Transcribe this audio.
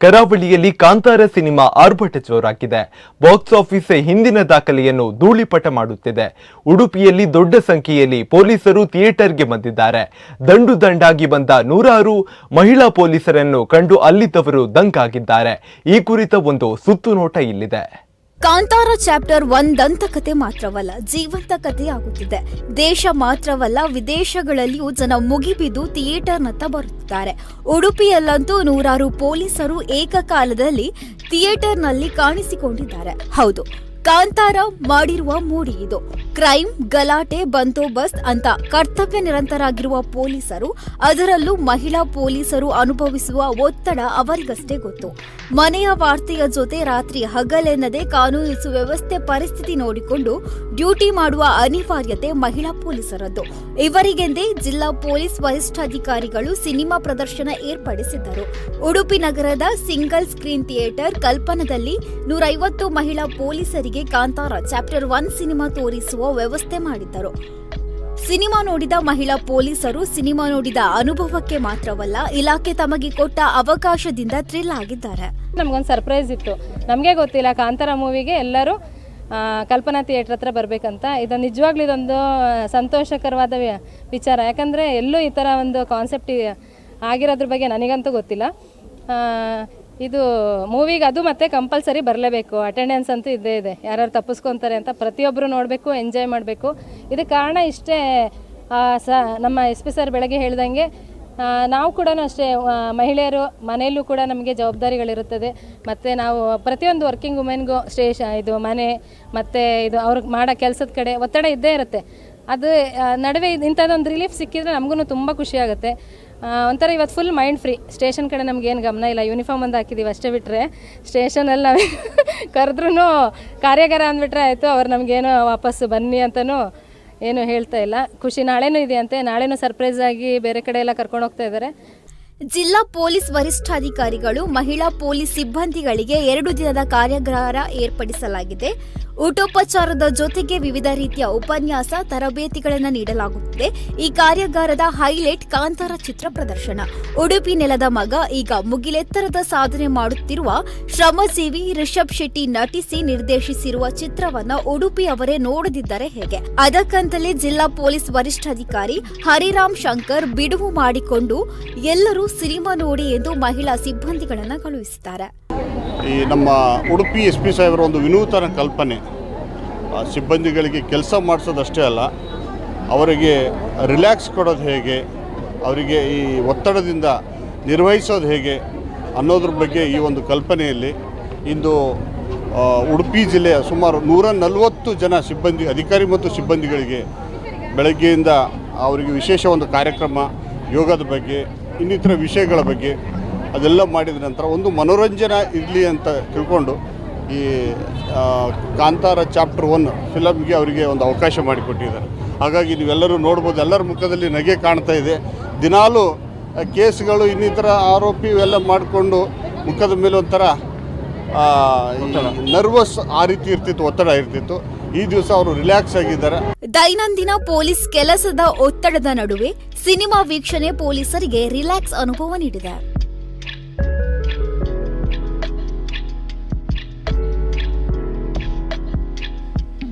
ಕರಾವಳಿಯಲ್ಲಿ ಕಾಂತಾರ ಸಿನಿಮಾ ಆರ್ಭಟ ಜೋರಾಗಿದೆ. Box office ಹಿಂದಿನ ದಾಖಲೆಯನ್ನು ಧೂಳಿಪಟ ಮಾಡುತ್ತಿದೆ. ಉಡುಪಿಯಲ್ಲಿ ದೊಡ್ಡ ಸಂಖ್ಯೆಯಲ್ಲಿ ಪೊಲೀಸರು ಥಿಯೇಟರ್ಗೆ ಬಂದಿದ್ದಾರೆ. ದಂಡು ದಂಡಾಗಿ ಬಂದ ನೂರಾರು ಮಹಿಳಾ ಪೊಲೀಸರನ್ನು ಕಂಡು ಅಲ್ಲಿದ್ದವರು ದಂಗಾಗಿದ್ದಾರೆ ಈ ಕುರಿತ ಒಂದು ಸುತ್ತು ನೋಟ ಇಲ್ಲಿದೆ. ಕಾಂತಾರ ಚಾಪ್ಟರ್ ಒನ್ ದಂತಕತೆ ಮಾತ್ರವಲ್ಲ, ಜೀವಂತ ಕಥೆಯಾಗುತ್ತಿದೆ. ದೇಶ ಮಾತ್ರವಲ್ಲ, ವಿದೇಶಗಳಲ್ಲಿಯೂ ಜನ ಮುಗಿಬಿದ್ದು ಥಿಯೇಟರ್ನತ್ತ ಬರುತ್ತಿದ್ದಾರೆ. ಉಡುಪಿಯಲ್ಲಂತೂ ನೂರಾರು ಪೊಲೀಸರು ಏಕಕಾಲದಲ್ಲಿ ಥಿಯೇಟರ್ನಲ್ಲಿ ಕಾಣಿಸಿಕೊಂಡಿದ್ದಾರೆ. ಹೌದು ಕಾಂತಾರ ಮಾಡಿರುವ ಮೂಡಿ ಇದು. ಕ್ರೈಮ್ ಗಲಾಟೆ, ಬಂದೋಬಸ್ತ್ ಅಂತ ಕರ್ತವ್ಯ ನಿರಂತರಾಗಿರುವ ಪೊಲೀಸರು, ಅದರಲ್ಲೂ ಮಹಿಳಾ ಪೊಲೀಸರು ಅನುಭವಿಸುವ ಒತ್ತಡ ಅವರಿಗಷ್ಟೇ ಗೊತ್ತು. ಮನೆಯ ವಾರ್ತೆಯ ಜೊತೆ ರಾತ್ರಿ ಹಗಲೆನ್ನದೆ ಕಾನೂನು ಸುವ್ಯವಸ್ಥೆ ಪರಿಸ್ಥಿತಿ ನೋಡಿಕೊಂಡು ಡ್ಯೂಟಿ ಮಾಡುವ ಅನಿವಾರ್ಯತೆ ಮಹಿಳಾ ಪೊಲೀಸರದ್ದು. ಇವರಿಗೆಂದೇ ಜಿಲ್ಲಾ ಪೊಲೀಸ್ ವರಿಷ್ಠಾಧಿಕಾರಿಗಳು ಸಿನಿಮಾ ಪ್ರದರ್ಶನ ಏರ್ಪಡಿಸಿದ್ದರು. ಉಡುಪಿ ನಗರದ ಸಿಂಗಲ್ ಸ್ಕ್ರೀನ್ ಥಿಯೇಟರ್ ಕಲ್ಪನದಲ್ಲಿ ನೂರೈವತ್ತು ಮಹಿಳಾ ಪೊಲೀಸರಿಗೆ ಕಾಂತಾರ ಚಾಪ್ಟರ್ ಒನ್ ಸಿನಿಮಾ ತೋರಿಸುವ ವ್ಯವಸ್ಥೆ ಮಾಡಿದ್ದರು. ಸಿನಿಮಾ ನೋಡಿದ ಮಹಿಳಾ ಪೊಲೀಸರು ಸಿನಿಮಾ ನೋಡಿದ ಅನುಭವಕ್ಕೆ ಮಾತ್ರವಲ್ಲ, ಇಲಾಖೆ ತಮಗೆ ಕೊಟ್ಟ ಅವಕಾಶದಿಂದ ಥ್ರಿಲ್ ಆಗಿದ್ದಾರೆ. ನಮಗೊಂದು ಸರ್ಪ್ರೈಸ್ ಇತ್ತು. ನಮಗೆ ಗೊತ್ತಿಲ್ಲ, ಕಾಂತಾರ ಮೂವಿಗೆ ಎಲ್ಲರೂ ಕಲ್ಪನಾ ಥಿಯೇಟರ್ ಹತ್ರ ಬರಬೇಕಂತ. ಇದು ನಿಜವಾಗ್ಲೂ ಇದೊಂದು ಸಂತೋಷಕರವಾದ ವಿಚಾರ. ಯಾಕಂದರೆ ಎಲ್ಲೂ ಈ ಥರ ಒಂದು ಕಾನ್ಸೆಪ್ಟ್ ಆಗಿರೋದ್ರ ಬಗ್ಗೆ ನನಗಂತೂ ಗೊತ್ತಿಲ್ಲ. ಇದು ಮೂವಿಗೆ ಅದು ಮತ್ತೆ ಕಂಪಲ್ಸರಿ ಬರಲೇಬೇಕು. ಅಟೆಂಡೆನ್ಸ್ ಅಂತೂ ಇದ್ದೇ ಇದೆ. ಯಾರ್ಯಾರು ತಪ್ಪಿಸ್ಕೊತಾರೆ ಅಂತ ಪ್ರತಿಯೊಬ್ಬರು ನೋಡಬೇಕು ಎಂಜಾಯ್ ಮಾಡಬೇಕು. ಇದಕ್ಕೆ ಕಾರಣ ಇಷ್ಟೇ ಸ, ನಮ್ಮ ಎಸ್ ಪಿ ಸರ್ ಬೆಳಗ್ಗೆ ಹೇಳ್ದಂಗೆ ನಾವು ಕೂಡ ಅಷ್ಟೇ ಮಹಿಳೆಯರು ಮನೆಯಲ್ಲೂ ಕೂಡ ನಮಗೆ ಜವಾಬ್ದಾರಿಗಳಿರುತ್ತದೆ. ಮತ್ತು ನಾವು ಪ್ರತಿಯೊಂದು ವರ್ಕಿಂಗ್ ವುಮೆನ್ಗೂ ಸ್ಟೇಷ ಇದು ಮನೆ, ಮತ್ತು ಇದು ಅವ್ರಿಗೆ ಮಾಡೋ ಕೆಲಸದ ಕಡೆ ಒತ್ತಡ ಇದ್ದೇ ಇರುತ್ತೆ. ಅದು ನಡುವೆ ಇದು ಇಂಥದ್ದೊಂದು ರಿಲೀಫ್ ಸಿಕ್ಕಿದ್ರೆ ನಮಗೂ ತುಂಬ ಖುಷಿಯಾಗುತ್ತೆ ಒಂಥರ ಇವತ್ತು ಫುಲ್ ಮೈಂಡ್ ಫ್ರೀ ಸ್ಟೇಷನ್ ಕಡೆ ನಮಗೇನು ಗಮನ ಇಲ್ಲ. ಯೂನಿಫಾರ್ಮ್ ಒಂದು ಹಾಕಿದ್ದೀವಿ ಅಷ್ಟೇ ಬಿಟ್ಟರೆ ಸ್ಟೇಷನಲ್ಲಿ ನಾವು ಕರೆದ್ರೂ ಕಾರ್ಯಾಗಾರ ಅಂದ್ಬಿಟ್ರೆ ಆಯಿತು. ಅವ್ರು ನಮಗೇನು ವಾಪಸ್ಸು ಬನ್ನಿ ಅಂತಲೂ ಏನು ಹೇಳ್ತಾ ಇಲ್ಲ. ಖುಷಿ ನಾಳೆನೂ ಇದೆಯಂತೆ. ನಾಳೆನೂ ಸರ್ಪ್ರೈಸ್ ಆಗಿ ಬೇರೆ ಕಡೆ ಎಲ್ಲ ಕರ್ಕೊಂಡು ಹೋಗ್ತಾ ಇದ್ದಾರೆ. ಜಿಲ್ಲಾ ಪೊಲೀಸ್ ವರಿಷ್ಠಾಧಿಕಾರಿಗಳು ಮಹಿಳಾ ಪೊಲೀಸ್ ಸಿಬ್ಬಂದಿಗಳಿಗೆ ಎರಡು ದಿನದ ಕಾರ್ಯಾಗಾರ ಏರ್ಪಡಿಸಲಾಗಿದೆ. ಊಟೋಪಚಾರದ ಜೊತೆಗೆ ವಿವಿಧ ರೀತಿಯ ಉಪನ್ಯಾಸ, ತರಬೇತಿಗಳನ್ನು ನೀಡಲಾಗುತ್ತಿದೆ. ಈ ಕಾರ್ಯಾಗಾರದ ಹೈಲೈಟ್ ಕಾಂತಾರ ಚಿತ್ರ ಪ್ರದರ್ಶನ. ಉಡುಪಿ ನೆಲದ ಮಗ ಈಗ ಮುಗಿಲೆತ್ತರದ ಸಾಧನೆ ಮಾಡುತ್ತಿರುವ ಶ್ರಮಜೀವಿ ರಿಷಬ್ ಶೆಟ್ಟಿ ನಟಿಸಿ ನಿರ್ದೇಶಿಸಿರುವ ಚಿತ್ರವನ್ನ ಉಡುಪಿ ಅವರೇ ನೋಡದಿದ್ದರೆ ಹೇಗೆ? ಅದಕ್ಕಂತಲೇ ಜಿಲ್ಲಾ ಪೊಲೀಸ್ ವರಿಷ್ಠಾಧಿಕಾರಿ ಹರಿರಾಮ್ ಶಂಕರ್ ಬಿಡುವು ಮಾಡಿಕೊಂಡು ಎಲ್ಲರೂ ಸಿನಿಮಾ ನೋಡಿ ಎಂದು ಮಹಿಳಾ ಸಿಬ್ಬಂದಿಗಳನ್ನ ಕಳುಹಿಸಿದ್ದಾರೆ. ಈ ನಮ್ಮ ಉಡುಪಿ ಎಸ್ ಪಿ ಸಾಹೇಬರ ಒಂದು ವಿನೂತನ ಕಲ್ಪನೆ. ಸಿಬ್ಬಂದಿಗಳಿಗೆ ಕೆಲಸ ಮಾಡಿಸೋದಷ್ಟೇ ಅಲ್ಲ, ಅವರಿಗೆ ರಿಲ್ಯಾಕ್ಸ್ ಕೊಡೋದು ಹೇಗೆ, ಅವರಿಗೆ ಈ ಒತ್ತಡದಿಂದ ನಿರ್ವಹಿಸೋದು ಹೇಗೆ ಅನ್ನೋದ್ರ ಬಗ್ಗೆ ಈ ಒಂದು ಕಲ್ಪನೆಯಲ್ಲಿ ಇಂದು ಉಡುಪಿ ಜಿಲ್ಲೆಯ ಸುಮಾರು ನೂರ ನಲವತ್ತು ಜನ ಸಿಬ್ಬಂದಿ, ಅಧಿಕಾರಿ ಮತ್ತು ಸಿಬ್ಬಂದಿಗಳಿಗೆ ಬೆಳಗ್ಗೆಯಿಂದ ಅವರಿಗೆ ವಿಶೇಷ ಒಂದು ಕಾರ್ಯಕ್ರಮ ಯೋಗದ ಬಗ್ಗೆ ಇನ್ನಿತರ ವಿಷಯಗಳ ಬಗ್ಗೆ ಅದೆಲ್ಲ ಮಾಡಿದ ನಂತರ ಒಂದು ಮನೋರಂಜನೆ ಇರಲಿ ಅಂತ ತಿಳ್ಕೊಂಡು ಈ ಕಾಂತಾರ ಚಾಪ್ಟರ್ ಒನ್ ಫಿಲಮ್ಗೆ ಅವರಿಗೆ ಒಂದು ಅವಕಾಶ ಮಾಡಿಕೊಟ್ಟಿದ್ದಾರೆ. ಹಾಗಾಗಿ ನೀವೆಲ್ಲರೂ ನೋಡ್ಬೋದು ಎಲ್ಲರ ಮುಖದಲ್ಲಿ ನಗೆ ಕಾಣ್ತಾ ಇದೆ. ದಿನಾಲೂ ಕೇಸ್ಗಳು ಇನ್ನಿತರ ಆರೋಪಿ ಇವೆಲ್ಲ ಮಾಡಿಕೊಂಡು ಮುಖದ ಮೇಲೆ ಒಂಥರ ನರ್ವಸ್ ಆ ರೀತಿ ಇರ್ತಿತ್ತು ಒತ್ತಡ ಇರ್ತಿತ್ತು. ಈ ದಿವಸ ಅವರು ರಿಲ್ಯಾಕ್ಸ್ ಆಗಿದ್ದಾರೆ. ದೈನಂದಿನ ಪೊಲೀಸ್ ಕೆಲಸದ ಒತ್ತಡದ ನಡುವೆ ಸಿನಿಮಾ ವೀಕ್ಷಣೆ ಪೊಲೀಸರಿಗೆ ರಿಲ್ಯಾಕ್ಸ್ ಅನುಭವ ನೀಡಿದೆ.